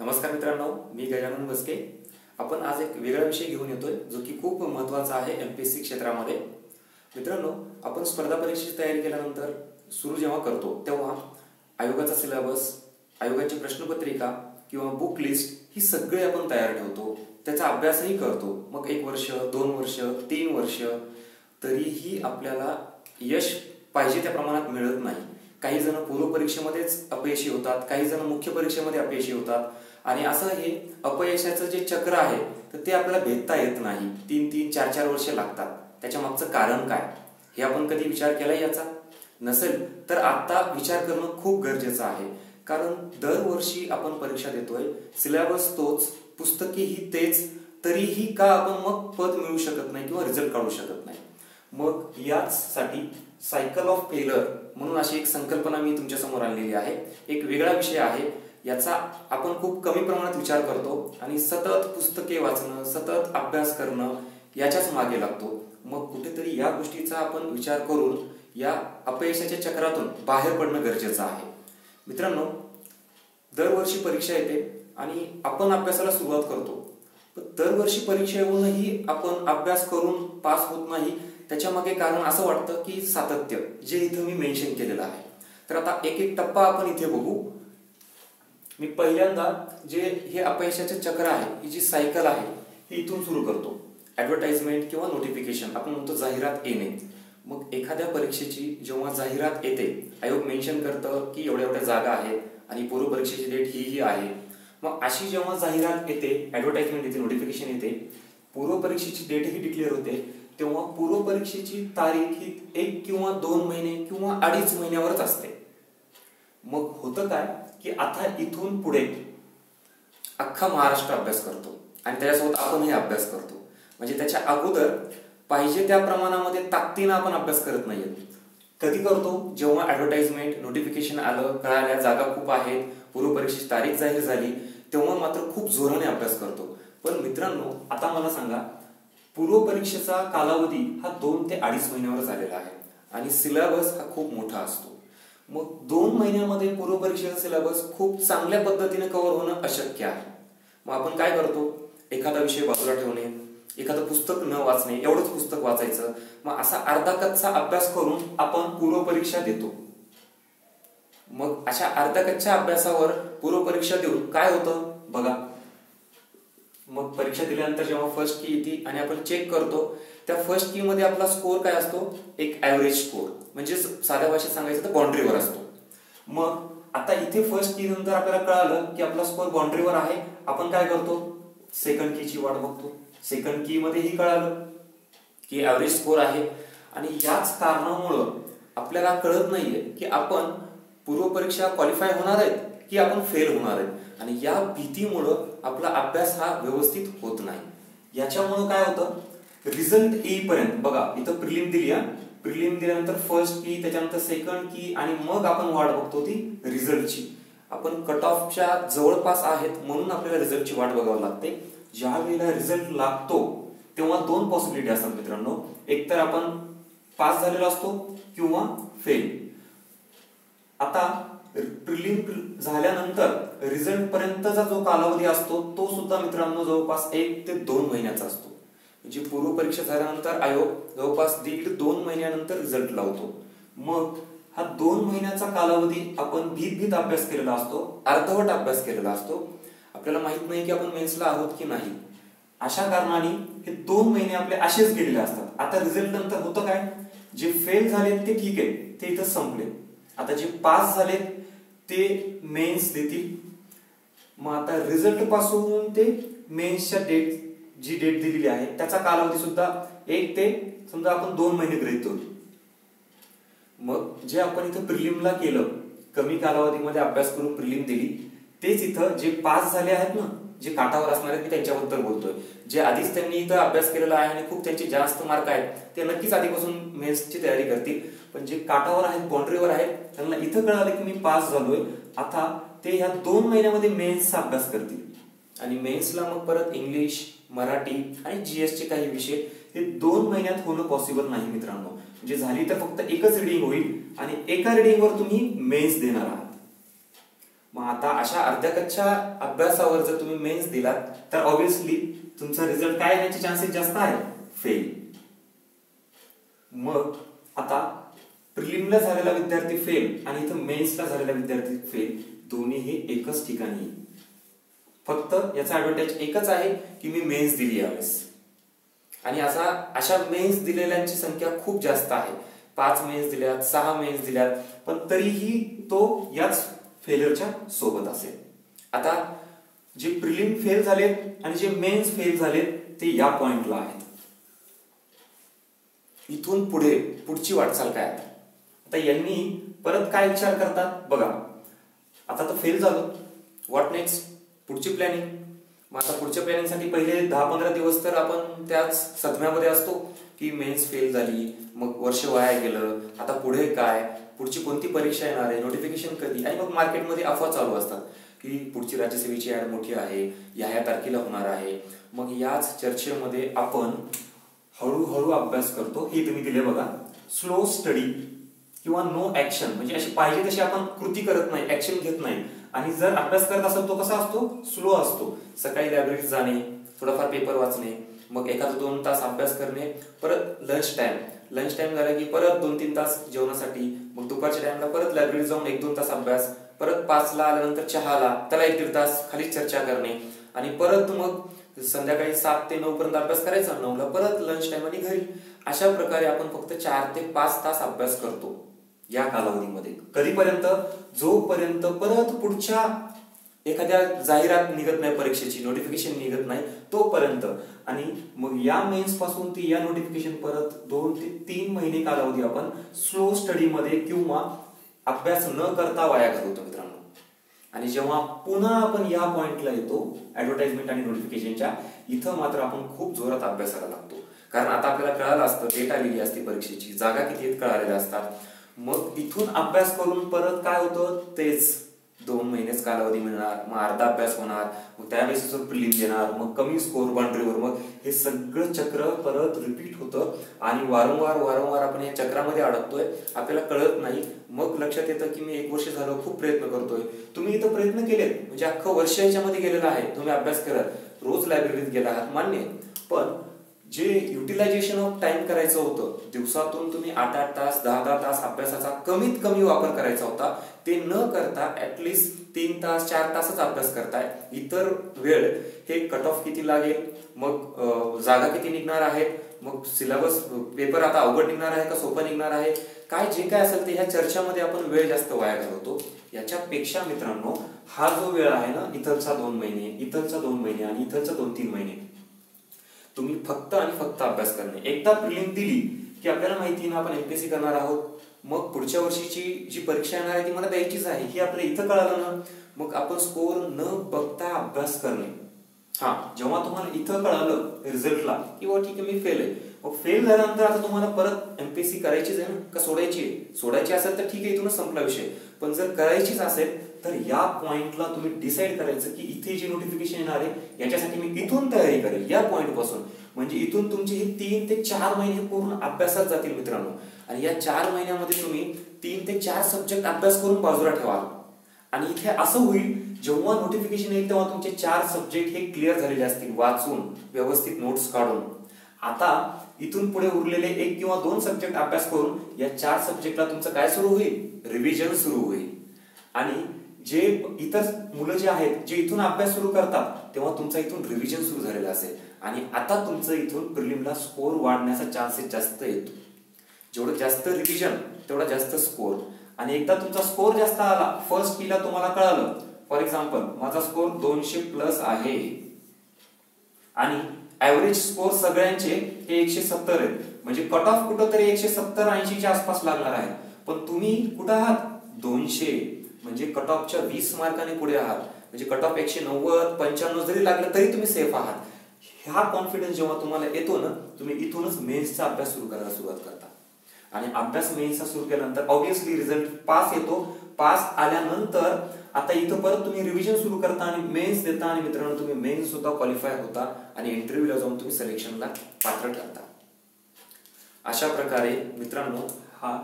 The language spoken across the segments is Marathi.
नमस्कार मित्रांनो मी गजानन बसके. आपण आज एक वेगळा विषय घेऊन येतोय जो की खूप महत्त्वाचा आहे एम पी एस सी क्षेत्रामध्ये. मित्रांनो आपण स्पर्धा परीक्षेची तयारी केल्यानंतर सुरू जेव्हा करतो तेव्हा आयोगाचा सिलेबस आयोगाची प्रश्नपत्रिका किंवा बुक लिस्ट ही सगळी आपण तयार ठेवतो. त्याचा अभ्यासही करतो. मग एक वर्ष दोन वर्ष तीन वर्ष तरीही आपल्याला यश पाहिजे त्या प्रमाणात मिळत नाही. काही जण पूर्व परीक्षेमध्येच अपयशी होतात काही जण मुख्य परीक्षेमध्ये अपयशी होतात. आणि असं हे अपयशाचं जे चक्र आहे तर ते आपल्याला भेदता येत नाही. तीन तीन चार चार वर्ष लागतात. त्याच्या मागचं कारण काय? हे आपण कधी विचार केला याचा? नसेल. तर आता विचार करणं खूप गरजेचं आहे. कारण दरवर्षी आपण परीक्षा देतोय. सिलेबस तोच पुस्तकीही तेच तरीही का आपण मग पद मिळू शकत नाही किंवा रिझल्ट काढू शकत नाही? मग याचसाठी सायकल ऑफ फेलर म्हणून अशी एक संकल्पना मी तुमच्यासमोर आणलेली आहे. एक वेगळा विषय आहे. याचा आपण खूप कमी प्रमाणात विचार करतो आणि सतत पुस्तके वाचणं सतत अभ्यास करणं याच्याच मागे लागतो. मग कुठेतरी या गोष्टीचा आपण विचार करून या अपयशाच्या चक्रातून बाहेर पडणं गरजेचं आहे. मित्रांनो दरवर्षी परीक्षा येते आणि आपण अभ्यासाला सुरुवात करतो. पण दरवर्षी परीक्षा येऊनही आपण अभ्यास करून पास होत नाही त्याच्यामागे कारण असं वाटतं की सातत्य जे इथं मी मेन्शन केलेलं आहे. तर आता एक एक टप्पा आपण इथे बघू. मी पहिल्यांदा जे हे अपयशाचे चक्र आहे ही जी सायकल आहे ही इथून सुरू करतो. ऍडव्हर्टाइजमेंट किंवा नोटिफिकेशन आपण म्हणतो जाहिरात येणे. मग एखाद्या परीक्षेची जेव्हा जाहिरात येते आयोग मेन्शन करतं की एवढ्या एवढ्या जागा आहेत आणि पूर्व परीक्षेची डेट ही ही आहे. मग अशी जेव्हा जाहिरात येते ऍडव्हर्टाइजमेंट येते नोटिफिकेशन येते पूर्व परीक्षेची डेट ही डिक्लेअर होते तेव्हा पूर्व परीक्षेची तारीख ही एक किंवा दोन महिने किंवा अडीच महिन्यावरच असते. मग होतं काय? की आता इथून पुढे अख्खा महाराष्ट्र अभ्यास करतो. आणि त्याच्यासोबत आपणही अभ्यास करतो. म्हणजे त्याच्या अगोदर पाहिजे त्या प्रमाणामध्ये ताकदीनं आपण अभ्यास करत नाहीये. कधी करतो? जेव्हा ऍडव्हर्टाइजमेंट नोटिफिकेशन आलं कळाल्या जागा खूप आहेत पूर्व परीक्षेची तारीख जाहीर झाली तेव्हा मात्र खूप जोराने अभ्यास करतो. पण मित्रांनो आता मला सांगा पूर्व परीक्षेचा कालावधी हा दोन ते अडीच महिन्यावर झालेला आहे. आणि सिलेबस हा खूप मोठा असतो. मग दोन महिन्यामध्ये पूर्व परीक्षेचा सिलेबस खूप चांगल्या पद्धतीने कव्हर होणं अशक्य आहे. मग आपण काय करतो? एखादा विषय बाजूला ठेवणे एखादं पुस्तक न वाचणे एवढंच पुस्तक वाचायचं. मग असा अर्धा कच्चा अभ्यास करून आपण पूर्व परीक्षा देतो. मग अशा अर्धा कच्च्या अभ्यासावर पूर्व परीक्षा देऊन काय होतं? बघा मग परीक्षा दिल्यानंतर जेव्हा फर्स्ट की येते आणि आपण चेक करतो त्या फर्स्ट की मध्ये आपला स्कोर काय असतो? एक ऍव्हरेज स्कोर म्हणजे साध्या भाषेत सांगायचं तर बाउंड्रीवर असतो. मग आता इथे फर्स्ट की नंतर आपल्याला कळालं की आपला स्कोर बाउंड्रीवर आहे. आपण काय करतो? सेकंड कीची वाट बघतो. सेकंड की मध्येही कळालं की ऍव्हरेज स्कोर आहे. आणि याच कारणामुळं आपल्याला कळत नाहीये की आपण पूर्व परीक्षा क्वालिफाय होणार आहेत. की आपण फेल होणार आहे आणि या भीतीमुळं आपला अभ्यास हा व्यवस्थित होत नाही. याच्यामुळं काय होतं? रिझल्ट येईपर्यंत बघा इथं प्रिलिम दिली हा. प्रिलिम दिल्यानंतर फर्स्ट की त्याच्यानंतर सेकंड की आणि मग आपण वाट बघतो ती रिझल्टची आपण कट ऑफच्या जवळपास आहेत म्हणून आपल्याला रिझल्टची वाट बघावी लागते. ज्या वेळेला रिझल्ट लागतो तेव्हा दोन पॉसिबिलिटी असतात मित्रांनो. एक तर आपण पास झालेलो असतो किंवा फेल आता प्रिलिम झाल्यानंतर रिझल्ट पर्यंतचा जो कालावधी असतो तो सुद्धा मित्रांनो जवळपास एक ते दोन महिन्याचा असतो. म्हणजे पूर्व परीक्षा झाल्यानंतर आयोग जवळपास दीड दोन महिन्यानंतर रिझल्ट लावतो मग हा दोन महिन्याचा कालावधी आपण भीत भीत अभ्यास केलेला असतो अर्धवट अभ्यास केलेला असतो. आपल्याला माहीत नाही की आपण मेन्सला आहोत की नाही. अशा कारणाने हे दोन महिने आपले असेच गेलेले असतात. आता रिझल्ट नंतर होतं काय? जे फेल झाले ते ठीक आहे ते इथं संपले. आता जे पास झालेत ते मेन्स देतील. मग आता रिझल्टपासून ते मेन्सच्या डेट जी डेट दिलेली आहे त्याचा कालावधी सुद्धा एक ते समजा आपण दोन महिने गृहित धरू मग जे आपण इथं प्रिलिमला केलं कमी कालावधीमध्ये अभ्यास करून प्रिलिम दिली तेच इथं जे पास झाले आहेत ना जे काठावर असणार आहेत मी त्यांच्याबद्दल बोलतोय. जे आधीच त्यांनी इथं अभ्यास केलेला आहे आणि खूप त्यांचे जास्त मार्क आहेत ते नक्कीच आधीपासून मेन्सची तयारी करतील. पण जे काठावर आहेत बाउंड्रीवर आहेत त्यांना इथं कळालं की मी पास झालोय. आता ते ह्या दोन महिन्यामध्ये मेन्सचा अभ्यास करतील. आणि मेन्सला मग परत इंग्लिश मराठी आणि जीएसचे काही विषय हे दोन महिन्यात होणं पॉसिबल नाही मित्रांनो. म्हणजे झाली तर फक्त एकच रिडिंग होईल आणि एका रिडिंगवर तुम्ही मेन्स देणार आहात. मग आता अशा अर्ध्या कच्च्या अभ्यासावर जर तुम्ही मेन्स दिलात तर ऑब्विसली तुमचा रिझल्ट काय येण्याचे चान्सेस जास्त आहे? फेल मग आता प्रिलिमला झालेला विद्यार्थी फेल आणि इथं मेन्सला झालेला विद्यार्थी फेल दोन्ही एकच ठिकाणी. फक्त याचा ऍडव्हान्टेज एकच आहे की मी मेन्स दिली यावेळेस. आणि असा अशा मेन्स दिलेल्यांची संख्या खूप जास्त आहे. पाच मेन्स दिल्यात सहा मेन्स दिल्यात पण तरीही तो याच फेलियरच्या सोबत असेल. आता जे प्रिलिम फेल झालेत आणि जे मेन्स फेल झालेत ते या पॉइंटला आहेत. इथून पुढे पुढची वाटचाल काय आता यांनी परत काय विचार करतात? बघा. आता तर फेल झालो. व्हॉट नेक्स्ट पुढची प्लॅनिंग मग आता पुढच्या प्लॅनिंगसाठी पहिले दहा पंधरा दिवस तर आपण त्याच सदम्यामध्ये असतो की मेन्स फेल झाली मग वर्ष वाया गेलं आता पुढे काय? पुढची कोणती परीक्षा येणार आहे? नोटिफिकेशन कधी? आणि मग मार्केटमध्ये अफवा चालू असतात की पुढची राज्यसेवेची ॲड मोठी आहे या ह्या तारखेला होणार आहे. मग याच चर्चेमध्ये आपण हळूहळू अभ्यास करतो. हे तुम्ही दिले बघा. स्लो स्टडी किंवा नो ऍक्शन म्हणजे अशी पाहिजे तशी आपण कृती करत नाही ऍक्शन घेत नाही. आणि जर अभ्यास करत असेल तो कसा असतो? स्लो असतो. सकाळी लायब्ररीत जाणे थोडाफार पेपर वाचणे मग एखादा दोन तास अभ्यास करणे परत लंच टाइम लंच टाइम झाला की परत दोन तीन तास जेवणासाठी. मग दुपारच्या टाइमला परत लायब्ररीत जाऊन एक दोन तास अभ्यास. परत पाचला आल्यानंतर चहाला त्याला एक दीड तास खाली चर्चा करणे. आणि परत मग संध्याकाळी सात ते नऊ पर्यंत अभ्यास करायचा नऊला परत लंच टाइम आणि घरी. अशा प्रकारे आपण फक्त चार ते पाच तास अभ्यास करतो या कालावधीमध्ये. कधीपर्यंत? जोपर्यंत परत पुढच्या एखाद्या जाहिरात निघत नाही परीक्षेची नोटिफिकेशन निघत नाही तोपर्यंत. आणि मग या मेन्सपासून ती या नोटिफिकेशन परत दोन ते तीन महिने कालावधी आपण स्लो स्टडीमध्ये किंवा अभ्यास न करता वाया घालवतो मित्रांनो. आणि जेव्हा पुन्हा आपण या पॉइंटला येतो ऍडव्हर्टाइजमेंट आणि नोटिफिकेशनच्या इथं मात्र आपण खूप जोरात अभ्यासाला लागतो. कारण आता आपल्याला कळालं असतं डेटा लिहिली असते परीक्षेची जागा किती आहेत कळालेल्या असतात. मग इथून अभ्यास करून परत काय होतं? तेच. दोन महिनेच कालावधी मिळणार मग अर्धा अभ्यास होणार मग त्यावेळेस प्रिलिम देणार मग कमी स्कोर बाउंड्रीवर मग हे सगळं चक्र परत रिपीट होतं आणि वारंवार वारंवार आपण या चक्रामध्ये अडकतोय आपल्याला कळत नाही. मग लक्षात येतं की मी एक वर्ष झालं खूप प्रयत्न करतोय. तुम्ही इथं प्रयत्न केलेत म्हणजे अख्खं वर्ष याच्यामध्ये गेलेलं आहे. तुम्ही अभ्यास करत रोज लायब्ररीत गेला आहात मान्य पण जे युटिलायझेशन ऑफ टाइम करायचं होतं दिवसातून तुम्ही आठ आठ तास दहा दहा तास अभ्यासाचा कमीत कमी वापर करायचा होता ते न करता ऍटलिस्ट तीन तास चार तासच अभ्यास करताय. इतर वेळ हे कट ऑफ किती लागेल? मग जागा किती निघणार आहेत मग सिलेबस पेपर आता अवघड निघणार आहे का? सोपं निघणार आहे? काय जे काय असेल ते ह्या चर्चामध्ये आपण वेळ जास्त वाया घालवतो. याच्यापेक्षा मित्रांनो हा जो वेळ आहे ना इथलचा दोन महिने इथलचा दोन महिने आणि इथलचा दोन तीन महिने तुम्ही फक्त आणि फक्त अभ्यास करणे. एकदा प्रिलिम दिली की आपल्याला माहिती ना आपण एमपीएससी करणार आहोत. मग पुढच्या वर्षीची जी परीक्षा येणार आहे ती मला द्यायचीच आहे. ही आपल्या इथं कळालं ना मग आपण स्कोर न बघता अभ्यास करणे. हा जेव्हा तुम्हाला इथं कळालं रिझल्टला की बा ठीक आहे मी फेल आहे. मग फेल झाल्यानंतर आता तुम्हाला परत एमपीएससी करायचीच आहे ना का सोडायची आहे? सोडायची असेल तर ठीक आहे इथूनच संपला विषय. पण जर करायचीच असेल तर या पॉइंटला तुम्ही डिसाईड करायचं की इथे जे नोटिफिकेशन येणार आहे याच्यासाठी मी इथून तयारी करेल या पॉइंटपासून. म्हणजे इथून तुमचे हे तीन ते चार महिने पूर्ण अभ्यासात जातील मित्रांनो. आणि या चार महिन्यामध्ये तुम्ही तीन ते चार सब्जेक्ट अभ्यास करून बाजूला ठेवाल. आणि इथे असं होईल जेव्हा नोटिफिकेशन येईल तेव्हा तुमचे चार सब्जेक्ट हे क्लिअर झालेले असतील वाचून व्यवस्थित नोट्स काढून. आता इथून पुढे उरलेले एक किंवा दोन सब्जेक्ट अभ्यास करून या चार सब्जेक्टला तुमचं काय सुरू होईल? रिव्हिजन सुरू होईल. आणि जे इतर मुलं जे आहेत जे इथून अभ्यास सुरू करतात तेव्हा तुमचा इथून रिव्हिजन सुरू झालेलं असेल. आणि आता तुमचं इथून प्रिलिमला स्कोर वाढण्याचा चान्सेस जास्त येतो जेवढं जास्त रिव्हिजन तेवढा जास्त स्कोर आणि एकदा तुमचा स्कोर जास्त आला फर्स्ट कीला तुम्हाला कळालं. फॉर एक्झाम्पल माझा स्कोर दोनशे प्लस आहे. आणि ऍव्हरेज स्कोर सगळ्यांचे हे एकशे सत्तर आहेत. म्हणजे कट ऑफ कुठं तरी एकशे सत्तर ऐंशीच्या आसपास लागणार आहे. पण तुम्ही कुठं आहात? दोनशे. म्हणजे कट ऑफच्या वीस मार्काने पुढे आहात. म्हणजे कट ऑफ एकशे नव्वद पंच्याण्णव जरी लागलं तरी तुम्ही सेफ आहात. हा कॉन्फिडन्स जेव्हा तुम्हाला येतो ना तुम्ही इथूनच मेन्सचा अभ्यास सुरू करायला सुरुवात करता. आणि अभ्यास मेन्सचा सुरू केल्यानंतर ऑब्विसली रिझल्ट पास येतो. पास आल्यानंतर आता इथं परत तुम्ही रिव्हिजन सुरू करता आणि मेन्स देता आणि मित्रांनो तुम्ही मेन्स सुद्धा क्वालिफाय होता आणि इंटरव्ह्यूला जाऊन तुम्ही सिलेक्शनला पात्र ठरता. अशा प्रकारे मित्रांनो हा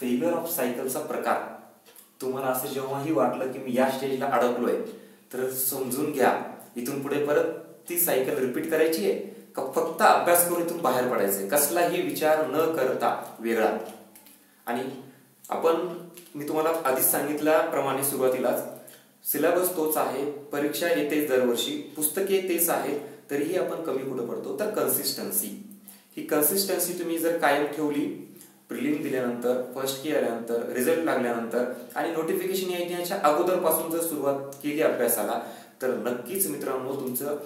फेल्युअर ऑफ सायकलचा प्रकार तुम्हाला असं जेव्हाही वाटलं की मी या स्टेजला अडकलोय तर समजून घ्या. इथून पुढे परत ती सायकल रिपीट करायची आहे. का फक्त अभ्यास करून इथून बाहेर पडायचंय? कसलाही विचार न करता वेगळा. आणि आपण मी तुम्हाला आधीच सांगितल्याप्रमाणे सुरुवातीलाच सिलेबस तोच आहे परीक्षा येतेच दरवर्षी पुस्तके तेच आहे तरीही आपण कमी कुठं पडतो? तर कन्सिस्टन्सी ही कन्सिस्टन्सी तुम्ही जर कायम ठेवली प्रिलिम दिल्यानंतर फर्स्ट की आल्यानंतर रिझल्ट लागल्यानंतर आणि नोटिफिकेशन येण्याच्या अगोदरपासून जर सुरुवात केली अभ्यासाला तर नक्कीच मित्रांनो तुमचं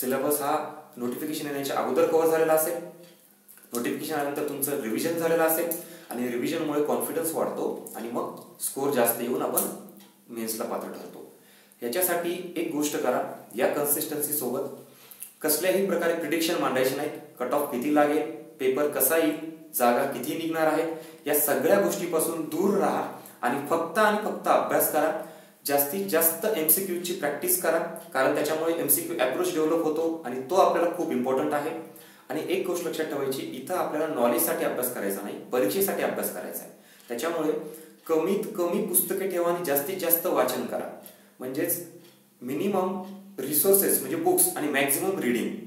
सिलेबस हा नोटिफिकेशन येण्याच्या अगोदर कव्हर झालेला असेल. नोटिफिकेशन आल्यानंतर तुमचं रिव्हिजन झालेलं असेल आणि रिव्हिजनमुळे कॉन्फिडन्स वाढतो आणि मग स्कोर जास्त येऊन आपण मेन्सला पात्र ठरतो. याच्यासाठी एक गोष्ट करा या कन्सिस्टन्सी सोबत कसल्याही प्रकारे प्रिडिक्शन मांडायचे नाहीत कट ऑफ किती लागेल पेपर कसा येईल जागा किती निघणार आहेत या सगळ्या गोष्टीपासून दूर राहा आणि फक्त आणि फक्त अभ्यास करा. जास्तीत जास्त एमसीक्यूची प्रॅक्टिस करा. कारण त्याच्यामुळे एमसीक्यू अप्रोच डेव्हलप होतो आणि तो आपल्याला खूप इम्पॉर्टंट आहे. आणि एक गोष्ट लक्षात ठेवायची इथं आपल्याला नॉलेजसाठी अभ्यास करायचा नाही परीक्षेसाठी अभ्यास करायचा आहे. त्याच्यामुळे कमीत कमी पुस्तके ठेवा आणि जास्तीत जास्त वाचन करा. म्हणजेच मिनिमम रिसोर्सेस म्हणजे बुक्स आणि मॅक्झिमम रिडिंग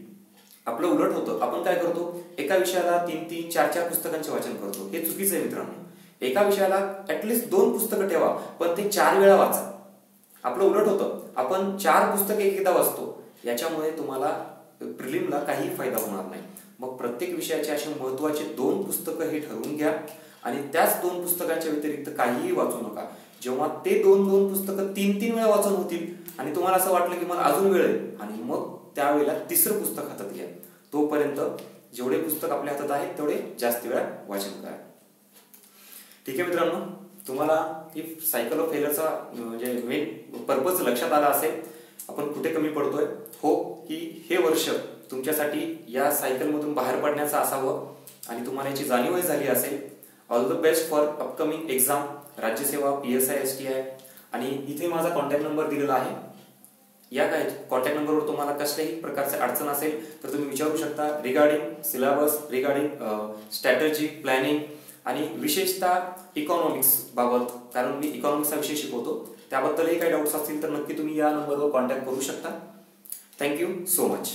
आपलं उलट होतं. आपण काय करतो? एका विषयाला तीन तीन चार चार पुस्तकांचे वाचन करतो. हे चुकीचं आहे मित्रांनो. एका विषयाला ऍटलिस्ट दोन पुस्तकं ठेवा पण ते चार वेळा वाचा. आपलं उलट होतं. आपण चार पुस्तके एकदा वाचतो. याच्यामुळे तुम्हाला प्रिलिमला काही फायदा होणार नाही. मग प्रत्येक विषयाचे असे महत्त्वाचे दोन पुस्तकं हे ठरवून घ्या आणि त्याच दोन पुस्तकांच्या व्यतिरिक्त काहीही वाचू नका. जेव्हा ते दोन दोन पुस्तकं तीन तीन वेळा वाचून होतील आणि तुम्हाला असं वाटलं की मला अजून वेळ आहे आणि मग त्यावेळेला तिसरं पुस्तक हातात घ्या. तोपर्यंत जेवढे पुस्तक आपल्या हातात आहेत तेवढे जास्त वेळा वाचन करा. ठीक आहे मित्रांनो तुम्हाला ही सायकल ऑफ फेलरचा म्हणजे मेन पर्पज लक्षात आला असेल. आपण कुठे कमी पडतोय? हो की हे वर्ष तुमच्यासाठी या सायकलमधून बाहेर पडण्याचं असावं आणि तुम्हाला याची जाणीवही झाली असेल. All the best for upcoming exam राज्यसेवा P S I S T I आणि इथे माझा कॉन्टॅक्ट नंबर दिलेला आहे. या काय कॉन्टॅक्ट नंबरवर तुम्हाला कसल्याही प्रकारचे अडचण असेल तर तुम्ही विचारू शकता regarding syllabus regarding strategy planning आणि विशेषतः इकॉनॉमिक्स बाबत. कारण मी इकॉनॉमिक्सचा विषय शिकवतो. त्याबद्दलही काही डाऊट्स असतील तर नक्की तुम्ही या नंबरवर कॉन्टॅक्ट करू शकता. Thank you so much